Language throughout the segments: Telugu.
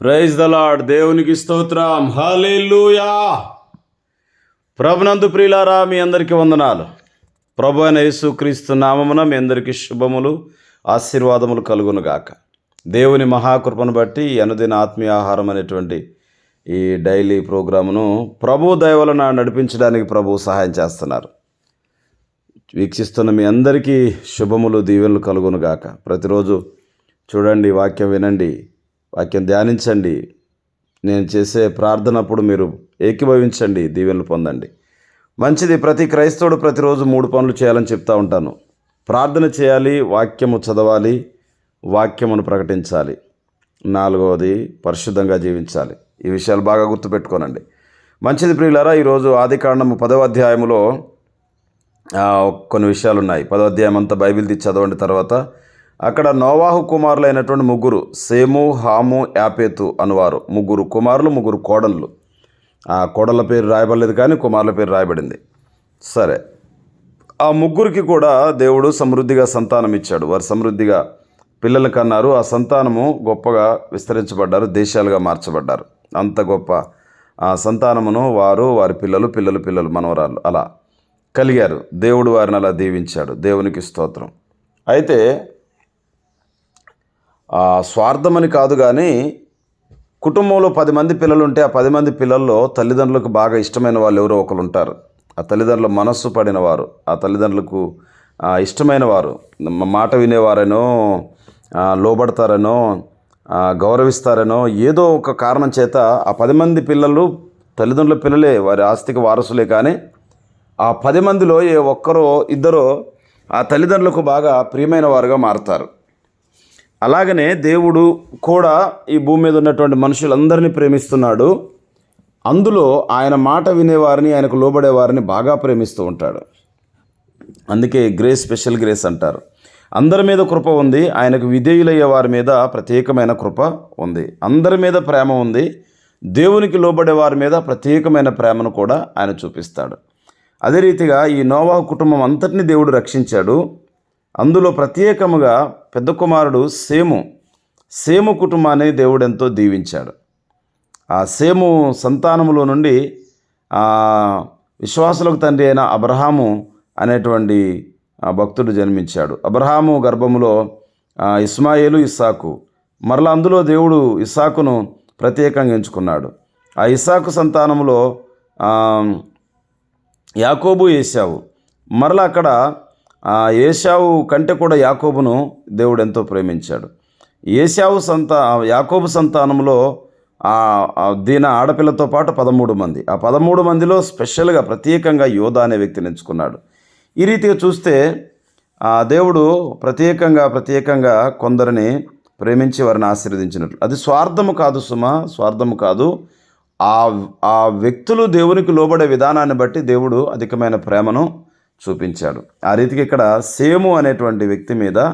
ప్రైజ్ ద లార్డ్ దేవునికి స్తోత్రం. హల్లెలూయా. ప్రభునందు ప్రియులారా మీ అందరికీ వందనాలు. ప్రభు అయిన యేసుక్రీస్తు నామమున మీ అందరికీ శుభములు ఆశీర్వాదములు కలుగును గాక దేవుని మహాకృపను బట్టి అనుదిన ఆత్మీయ ఆహారం అనేటువంటి ఈ డైలీ ప్రోగ్రామును ప్రభు దయవలన నడిపించడానికి ప్రభు సహాయం చేస్తున్నారు. వీక్షిస్తున్న మీ అందరికీ శుభములు దీవెనలు కలుగును గాక ప్రతిరోజు చూడండి వాక్యం వినండి. వాక్యం ధ్యానించండి. నేను చేసే ప్రార్థనప్పుడు మీరు ఏకీభవించండి దీవెనలు పొందండి. మంచిది ప్రతి క్రైస్తవుడు ప్రతిరోజు మూడు పనులు చేయాలని చెప్తా ఉంటాను. ప్రార్థన చేయాలి వాక్యము చదవాలి వాక్యమును ప్రకటించాలి. నాలుగవది పరిశుద్ధంగా జీవించాలి. ఈ విషయాలు బాగా గుర్తుపెట్టుకోనండి. మంచిది ప్రియులారా ఈరోజు ఆదికాండము పదవ అధ్యాయములో కొన్ని విషయాలు ఉన్నాయి పదో అధ్యాయం అంతా బైబిల్ తీసి చదవండి తర్వాత అక్కడ నోవాహు కుమారులైనటువంటి ముగ్గురు సేము హాము యాపేతు అనువారు. ముగ్గురు కుమారులు ముగ్గురు కోడళ్ళు. ఆ కోడళ్ళ పేరు రాయబడలేదు కానీ కుమారుల పేరు రాయబడింది. సరే. ఆ ముగ్గురికి కూడా దేవుడు సమృద్ధిగా సంతానం ఇచ్చాడు. వారు సమృద్ధిగా పిల్లలు కన్నారు. ఆ సంతానము గొప్పగా విస్తరించబడ్డారు దేశాలుగా మార్చబడ్డారు. అంత గొప్ప ఆ సంతానమును వారు వారి పిల్లలు పిల్లలు పిల్లలు మనవరాలు అలా కలిగారు. దేవుడు వారిని అలా దీవించాడు. దేవునికి స్తోత్రం. అయితే స్వార్థమని కాదు కానీ కుటుంబంలో పది మంది పిల్లలు ఉంటే ఆ పది మంది పిల్లల్లో తల్లిదండ్రులకు బాగా ఇష్టమైన వాళ్ళు ఎవరో ఒకరు ఉంటారు ఆ తల్లిదండ్రుల మనస్సు పడిన వారు ఆ తల్లిదండ్రులకు ఇష్టమైన వారు మాట వినేవారనో లోబడతారనో గౌరవిస్తారనో ఏదో ఒక కారణం చేత ఆ పది మంది పిల్లలు తల్లిదండ్రుల పిల్లలే వారి ఆస్తికి వారసులే కానీ ఆ పది మందిలో ఏ ఒక్కరో ఇద్దరో ఆ తల్లిదండ్రులకు బాగా ప్రియమైన వారుగా మారుతారు. అలాగనే దేవుడు కూడా ఈ భూమి మీద ఉన్నటువంటి మనుషులందరినీ ప్రేమిస్తున్నాడు. అందులో ఆయన మాట వినేవారిని ఆయనకు లోబడే వారిని బాగా ప్రేమిస్తూ ఉంటాడు. అందుకే గ్రేస్ స్పెషల్ గ్రేస్ అంటారు. అందరి మీద కృప ఉంది ఆయనకు విధేయులయ్యే వారి మీద ప్రత్యేకమైన కృప ఉంది. అందరి మీద ప్రేమ ఉంది దేవునికి లోబడే వారి మీద ప్రత్యేకమైన ప్రేమను కూడా ఆయన చూపిస్తాడు. అదే రీతిగా ఈ నోవా కుటుంబం అంతటిని దేవుడు రక్షించాడు. అందులో ప్రత్యేకముగా పెద్ద కుమారుడు సేము సేము కుటుంబాన్ని దేవుడు ఎంతో దీవించాడు. ఆ సేము సంతానములో నుండి విశ్వాసులకు తండ్రి అయిన అబ్రహాము అనేటువంటి భక్తుడు జన్మించాడు. అబ్రహాము గర్భములో ఇస్మాయేలు ఇస్సాకు మరలా అందులో దేవుడు ఇస్సాకును ప్రత్యేకంగా ఎంచుకున్నాడు. ఆ ఇస్సాకు సంతానములో యాకోబు ఏశావు మరలా అక్కడ ఆ ఏషావు కంటే కూడా యాకోబును దేవుడు ఎంతో ప్రేమించాడు. ఏశావు సంతా యాకోబు సంతానంలో దీని దీన ఆడపిల్లతో పాటు పదమూడు మంది. ఆ పదమూడు మందిలో స్పెషల్గా ప్రత్యేకంగా యోధ అనే వ్యక్తిని ఎంచుకున్నాడు. ఈ రీతిగా చూస్తే ఆ దేవుడు ప్రత్యేకంగా ప్రత్యేకంగా కొందరిని ప్రేమించి వారిని ఆశీర్వదించినట్లు. అది స్వార్థము కాదు సుమ స్వార్థము కాదు. ఆ ఆ వ్యక్తులు దేవునికి లోబడే విధానాన్ని బట్టి దేవుడు అధికమైన ప్రేమను చూపించాడు. ఆ రీతికి ఇక్కడ సేము అనేటువంటి వ్యక్తి మీద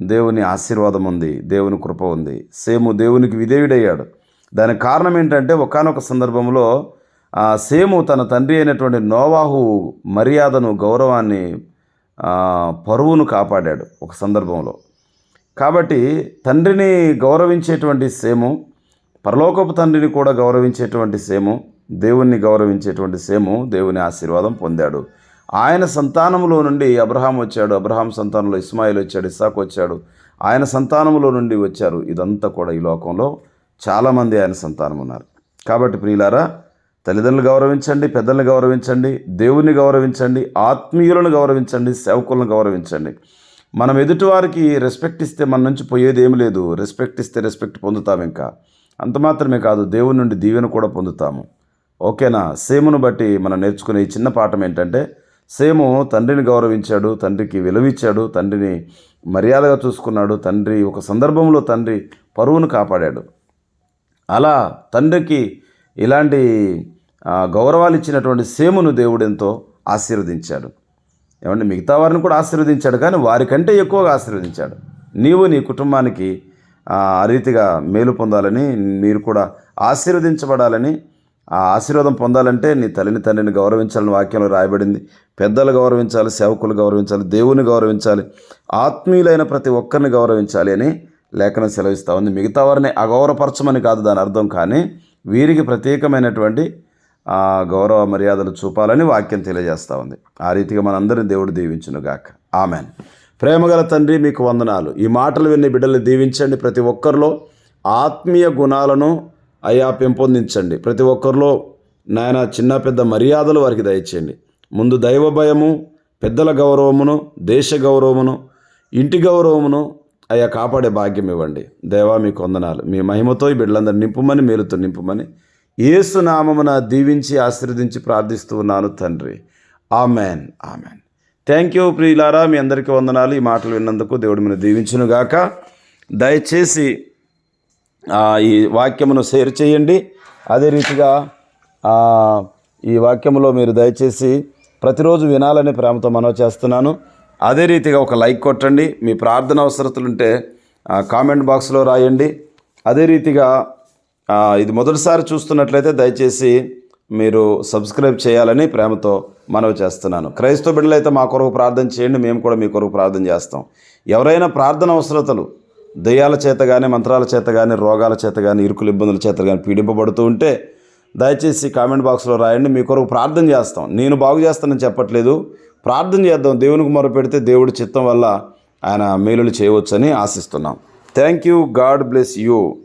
దేవుని ఆశీర్వాదం ఉంది దేవుని కృప ఉంది. సేము దేవునికి విధేయుడయ్యాడు. దానికి కారణం ఏంటంటే ఒకానొక సందర్భంలో ఆ సేము తన తండ్రి అయినటువంటి నోవాహు మర్యాదను గౌరవాన్ని పరువును కాపాడాడు ఒక సందర్భంలో. కాబట్టి తండ్రిని గౌరవించేటువంటి సేము పరలోకపు తండ్రిని కూడా గౌరవించేటువంటి సేము దేవుణ్ణి గౌరవించేటువంటి సేము దేవుని ఆశీర్వాదం పొందాడు. ఆయన సంతానములో నుండి అబ్రహాం వచ్చాడు. అబ్రహాం సంతానంలో ఇస్మాయిల్ వచ్చాడు ఇస్సాక్ వచ్చాడు. ఆయన సంతానములో నుండి వచ్చారు. ఇదంతా కూడా ఈ లోకంలో చాలామంది ఆయన సంతానం ఉన్నారు కాబట్టి ప్రియులారా తల్లిదండ్రులు గౌరవించండి పెద్దల్ని గౌరవించండి దేవుణ్ణి గౌరవించండి ఆత్మీయులను గౌరవించండి సేవకులను గౌరవించండి. మనం ఎదుటివారికి రెస్పెక్ట్ ఇస్తే మన నుంచి పోయేది ఏం లేదు. రెస్పెక్ట్ ఇస్తే రెస్పెక్ట్ పొందుతాం ఇంకా. అంత మాత్రమే కాదు దేవుని నుండి దీవెన కూడా పొందుతాము. ఓకేనా? సేమును బట్టి మనం నేర్చుకునే చిన్న పాఠం ఏంటంటే సేము తండ్రిని గౌరవించాడు తండ్రికి విలువిచ్చాడు తండ్రిని మర్యాదగా చూసుకున్నాడు తండ్రి ఒక సందర్భంలో తండ్రి పరువును కాపాడాడు. అలా తండ్రికి ఇలాంటి గౌరవాలు ఇచ్చినటువంటి సేమును దేవుడు ఎంతో ఆశీర్వదించాడు. ఏమంటే మిగతా వారిని కూడా ఆశీర్వదించాడు కానీ వారికంటే ఎక్కువగా ఆశీర్వదించాడు. నీవు నీ కుటుంబానికి ఆ రీతిగా మేలు పొందాలని మీరు కూడా ఆశీర్వదించబడాలని ఆ ఆశీర్వాదం పొందాలంటే నీ తల్లిని తండ్రిని గౌరవించాలని వాక్యంలో రాయబడింది. పెద్దలు గౌరవించాలి సేవకులు గౌరవించాలి దేవుని గౌరవించాలి ఆత్మీయులైన ప్రతి ఒక్కరిని గౌరవించాలి అని లేఖనం సెలవిస్తూ ఉంది. మిగతా వారిని అగౌరవపరచమని కాదు దాని అర్థం కానీ వీరికి ప్రత్యేకమైనటువంటి గౌరవ మర్యాదలు చూపాలని వాక్యం తెలియజేస్తూ ఉంది. ఆ రీతిగా మనందరిని దేవుడు దీవించునుగాక ఆమెన్. ప్రేమగల తండ్రి మీకు వందనాలు. ఈ మాటలు విని బిడ్డల్ని దీవించండి. ప్రతి ఒక్కరిలో ఆత్మీయ గుణాలను అయా పెంపొందించండి. ప్రతి ఒక్కరిలో నాయన చిన్న పెద్ద మర్యాదలు వారికి దయచేయండి. ముందు దైవ భయము పెద్దల గౌరవమును దేశ గౌరవమును ఇంటి గౌరవమును అయ్యా కాపాడే భాగ్యం ఇవ్వండి. దేవా మీకు వందనాలు మీ మహిమతో ఈ బిడ్డలందరూ నింపుమని మేలుతో నింపుమని ఏసు నామమున దీవించి ఆశీర్వదించి ప్రార్థిస్తూ ఉన్నాను తండ్రి. ఆమెన్. ఆమెన్. థ్యాంక్ యూ ప్రియులారా మీ అందరికీ వందనాలు. ఈ మాటలు విన్నందుకు దేవుడు మీరు దీవించునుగాక. దయచేసి ఈ వాక్యమును షేర్ చేయండి. అదే రీతిగా ఈ వాక్యంలో మీరు దయచేసి ప్రతిరోజు వినాలని ప్రేమతో మనవి చేస్తున్నాను. అదే రీతిగా ఒక లైక్ కొట్టండి. మీ ప్రార్థన అవసరతలుంటే కామెంట్ బాక్స్లో రాయండి. అదే రీతిగా ఇది మొదటిసారి చూస్తున్నట్లయితే దయచేసి మీరు సబ్స్క్రైబ్ చేయాలని ప్రేమతో మనవి చేస్తున్నాను. క్రైస్తవ బిడ్డలైతే మా కొరకు ప్రార్థన చేయండి. మేము కూడా మీ కొరకు ప్రార్థన చేస్తాం. ఎవరైనా ప్రార్థన అవసరతలు దయ్యాల చేత కానీ మంత్రాల చేత కానీ రోగాల చేత కానీ ఇరుకులు ఇబ్బందుల చేత కానీ పీడింపబడుతూ ఉంటే దయచేసి కామెంట్ బాక్స్లో రాయండి. మీ కొరకు ప్రార్థన చేస్తాం. నేను బాగు చేస్తానని చెప్పట్లేదు. ప్రార్థన చేద్దాం. దేవునికి మొరపెడితే దేవుడి చిత్తం వల్ల ఆయన మేలులు చేయవచ్చని ఆశిస్తున్నాం. Thank you God bless you